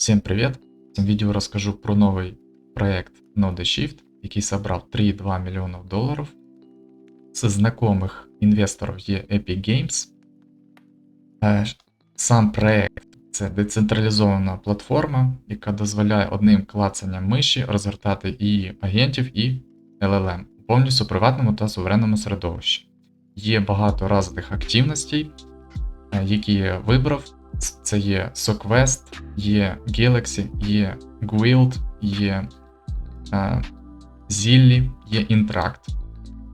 Всем привет! В цьому відео розкажу про новий проект NodeShift, який собрав 3,2 мільйона доларів. З знайомих інвесторів є Epic Games. Е, Сам проект це децентралізована платформа, яка дозволяє одним клацанням миші розгортати і агентів, і LLM у повністю приватному та суверенному середовищі. Є багато різних активностей, е, які я вибрав. Це є SoQuest, є Galaxy, є Guild, є е, Zilli, є Interact.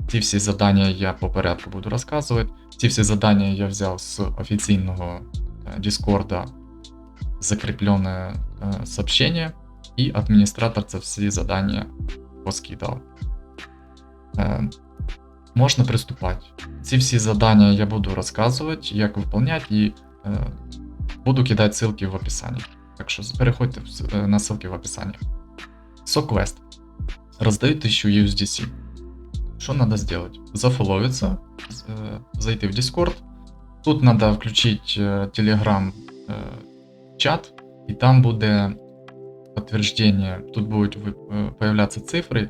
Ці всі завдання я по порядку буду розказувати. Ці всі завдання я взяв з офіційного е, Discord закріплене е, сообщение, і адміністратор це всі завдання поскидав. Е, можна приступати. Ці всі завдання я буду розказувати, як виконувати, і е, буду кидати ссылки в описании. Так що переходьте в с- е, на ссылки в описании. SoQuest. Раздают 1000 USDC. Что надо сделать? Зафоловиться, з- э, зайти в Discord. Тут надо включить э, Telegram э, чат, и там буде подтверждение. Тут будуть ви- е, появляться цифри,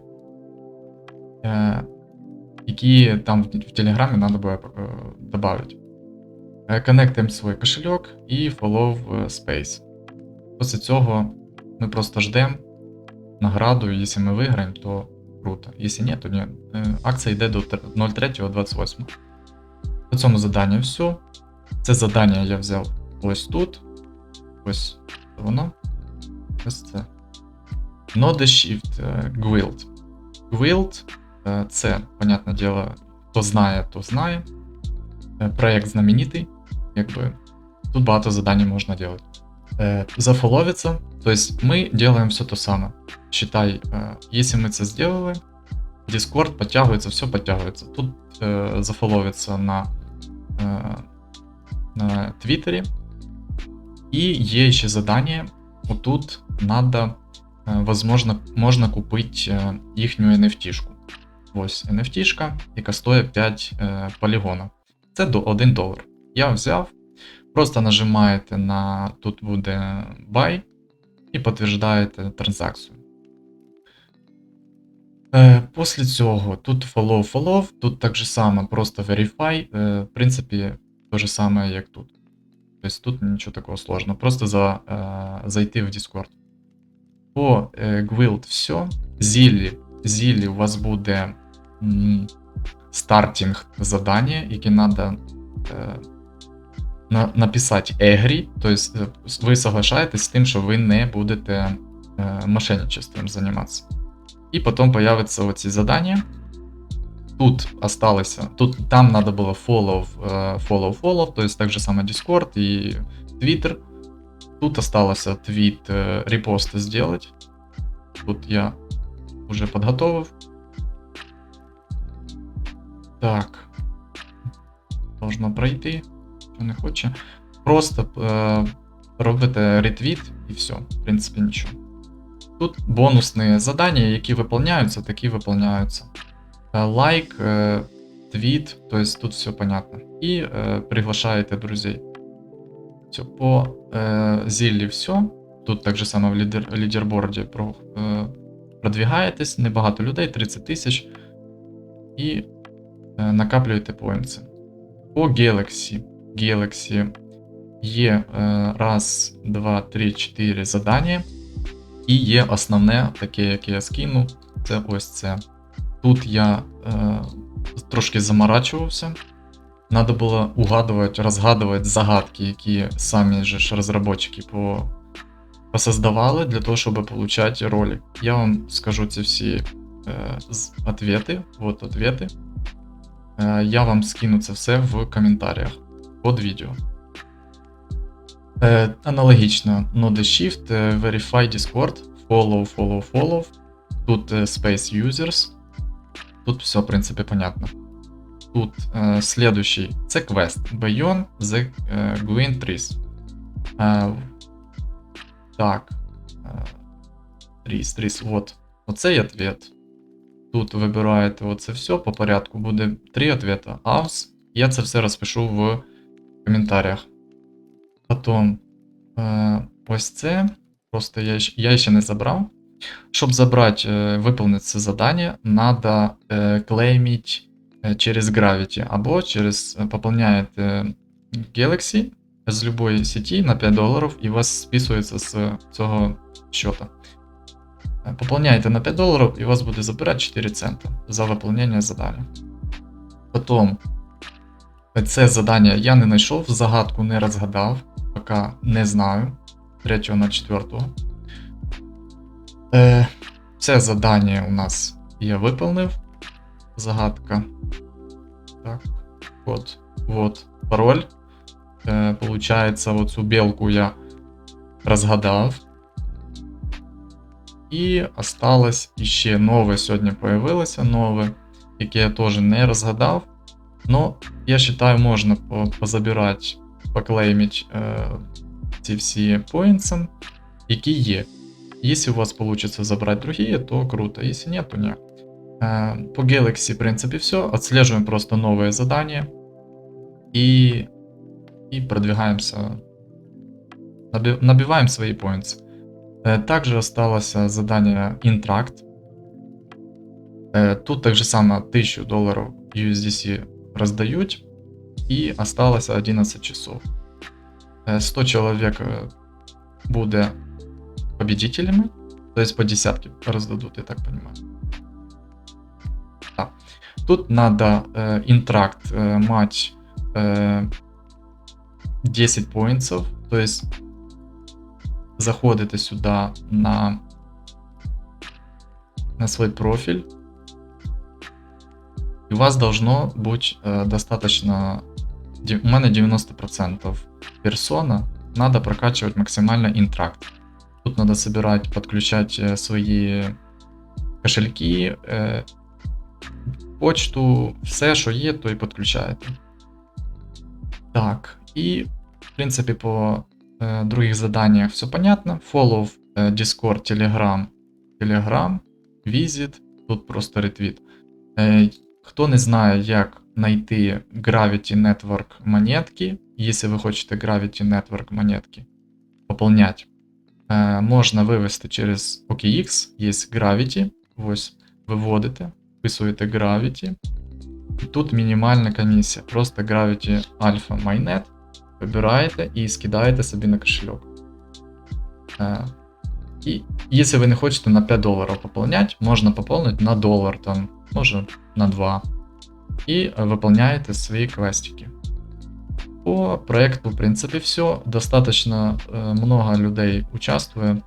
е, які там в в Телеграмі надо буде е, добавить. Коннектимо свій кошельок і follow е, space. Після цього ми просто ждемо награду, якщо ми виграємо, то круто. Якщо ні, то ні. Е, Акція йде до 03.28. По цьому заданню все. Це задання я взяв ось тут. Ось воно. Ось це. Node Shift е, Guild. Guild це, понятне діло, хто знає, то знає. Проект знаменитий, якби. Тут багато задань можна делать. Э, зафоловиться, то есть мы делаем все то самое. Считай, э, если мы это сделали, Discord подтягивается, все подтягивается. Тут э, зафоловиться на, э, на Твиттере. И є ще задание. Вот тут надо, э, возможно, можна купити э, їхню NFT-шку. Ось NFT-шка, яка стоїть 5 е, полігонів. Це до 1 долар. Я взяв, просто нажимаєте на тут буде buy і підтверждаєте транзакцію. Е, Після цього тут follow follow, тут так же само, просто verify. Е, в принципі, те же саме, як тут. Тобто тут нічого такого сложного. Просто за, е, зайти в Discord. По Guild все. Зіллі. Зіллі у вас буде м, стартінг задання, яке треба на, написати егрі. Тобто е, ви соглашаєтесь з тим, що ви не будете е, мошенничеством займатися. І потім появляться оці задання. Тут осталося, тут там надо было follow, э, follow, follow, то есть так же само Discord и Twitter. Тут осталось твит, э, репосты сделать. Тут я уже подготовив. Так. Должно пройти. Що не хоче. Просто е, робите ретвіт і все. В принципі, нічого. Тут бонусні задання, які виповняються, такі виповняються. Е, Лайк, е, твіт, то есть тут все понятно. І е, приглашаєте друзей. Все, по е, зіллі все. Тут так же само в лідер, лідерборді про, е, продвігаєтесь, небагато людей, 30 тисяч. І е, накаплюєте поінти. По Galaxy. Galaxy є е, раз, два, три, чотири задання. І є основне, таке, яке я скину, це ось це. Тут я е, трошки заморачувався. Надо було угадувати, розгадувати загадки, які самі ж розробники по, посоздавали для того, щоб отримати ролик. Я вам скажу ці всі е, ответи. Е, я вам скину це все в коментарях під відео. Е, аналогічно Node Shift, е, Verify Discord, Follow, Follow, Follow. Тут е, Space Users. Тут все, в принципі, понятно. Тут е, следующий це квест Beyond the Gwyn Trees. Е, так. Trees, Trees, вот. Оцей ответ. Тут вибираєте оце все по порядку. Буде три ответа. Авс. Я це все розпишу в коментарях. Потім е, ось це Просто я, я ще не забрав. Щоб забрати, е, виконати це задання, е, клеймить е, через Gravity або через поповняєте Galaxy з любої сеті на 5 доларів і вас списується з цього счета. Пополняєте на 5 доларів і вас буде забирати 4 цента за виконання задання. Потім це задання я не знайшов, загадку не розгадав, поки не знаю. 3 на 4. Е, це задання у нас я виповнив. Загадка. Так. От. Вот пароль. Е, получається, оцю белку я розгадав. І осталось іще нове сьогодні появилося нове, яке я теж не розгадав. Но я вважаю, можна по- позабирати, поклеймить е, ці всі поінтси, які є. Если у вас получится забрать другие, то круто. Если нет, то нет. Э, По Galaxy, в принципе, все. Отслеживаем просто новые задания. И, и продвигаемся. наби- Набиваем свои поинты. Также осталось э, задание Intract. Э, Тут так же само 1000 долларов USDC раздают. И осталось 11 часов. Э, 100 человек э, буде победителями, то есть по десятке раздадут, я так понимаю. Да. Тут надо э, интракт э, мать э, 10 поинтсов, то есть заходите сюда на, на свой профиль, и у вас должно быть э, достаточно, де- у мене 90% персона, надо прокачивать максимально интракт. Тут надо собирать, подключать э, свои кошельки, е, почту, все, що є, то і підключаєте. Так, і в принципі по е, других заданнях все понятно. Follow е, Discord, Telegram, Telegram, Visit, тут просто ретвіт. Е, хто не знає, як знайти Gravity Network монетки, якщо ви хочете Gravity Network монетки пополнять, Е, можна вивести через OKX, є Gravity. Ось, виводите, вписуєте Gravity. І тут мінімальна комісія. Просто Gravity Alpha Mainnet. Вибираєте і скидаєте собі на кошельок. Е, і якщо ви не хочете на 5 доларів поповняти, можна поповнити на долар, там, може на 2. І е, виповняєте свої квестики. По проекту, в принципе, все. Достаточно э, много людей участвует,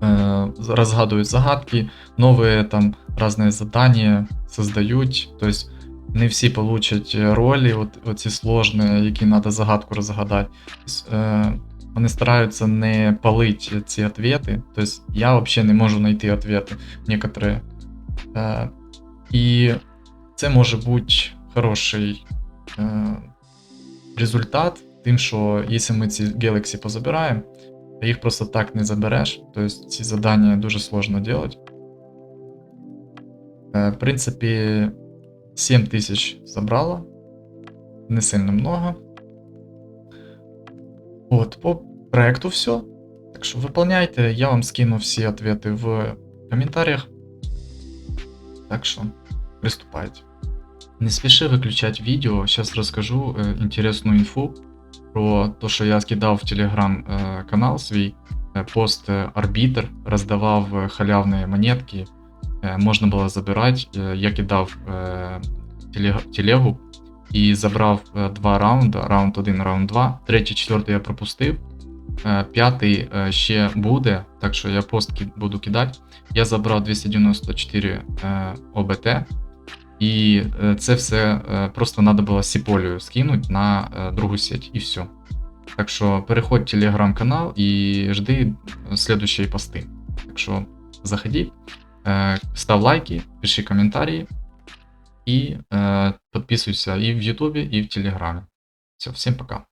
э, разгадывают загадки, новые там разные задания создают. То есть не всі получать ролі, от, оці сложні, які треба загадку розгадати. Тобто, е, вони стараються не палити ці відповіді. Тобто я взагалі не можу знайти відповіді некоторі. Е, і це може бути хороший. Е, результат тим, що якщо ми ці Galaxy позабираємо, то їх просто так не забереш. Тобто ці завдання дуже сложно робити. Е, В принципі, 7 тисяч забрало. Не сильно много. От, по проекту все. Так що выполняйте, я вам скину всі ответы в комментариях. Так что приступайте. Не спеши выключать видео, сейчас расскажу э, интересную инфу про то, що я скидав в телеграм э, канал свій э, пост э, арбітр, роздавав э, халявні монетки, э, можна було забирати. Э, я кидав э, телег- телегу і забрав э, два раунди, раунд 1, раунд 2. Третій, четвертий я пропустив. Е, П'ятий е, ще буде, так що я пост ки- буду кидати. Я забрав 294 е, ОБТ, і е, це все е, просто треба було сіполію скинути на е, другу сеть, і все. Так що переходь в телеграм-канал і жди слідчі пости. Так що заходи, став лайки, пиши коментарі і підписуйся і в Ютубі, і в Телеграмі. Все, всім пока.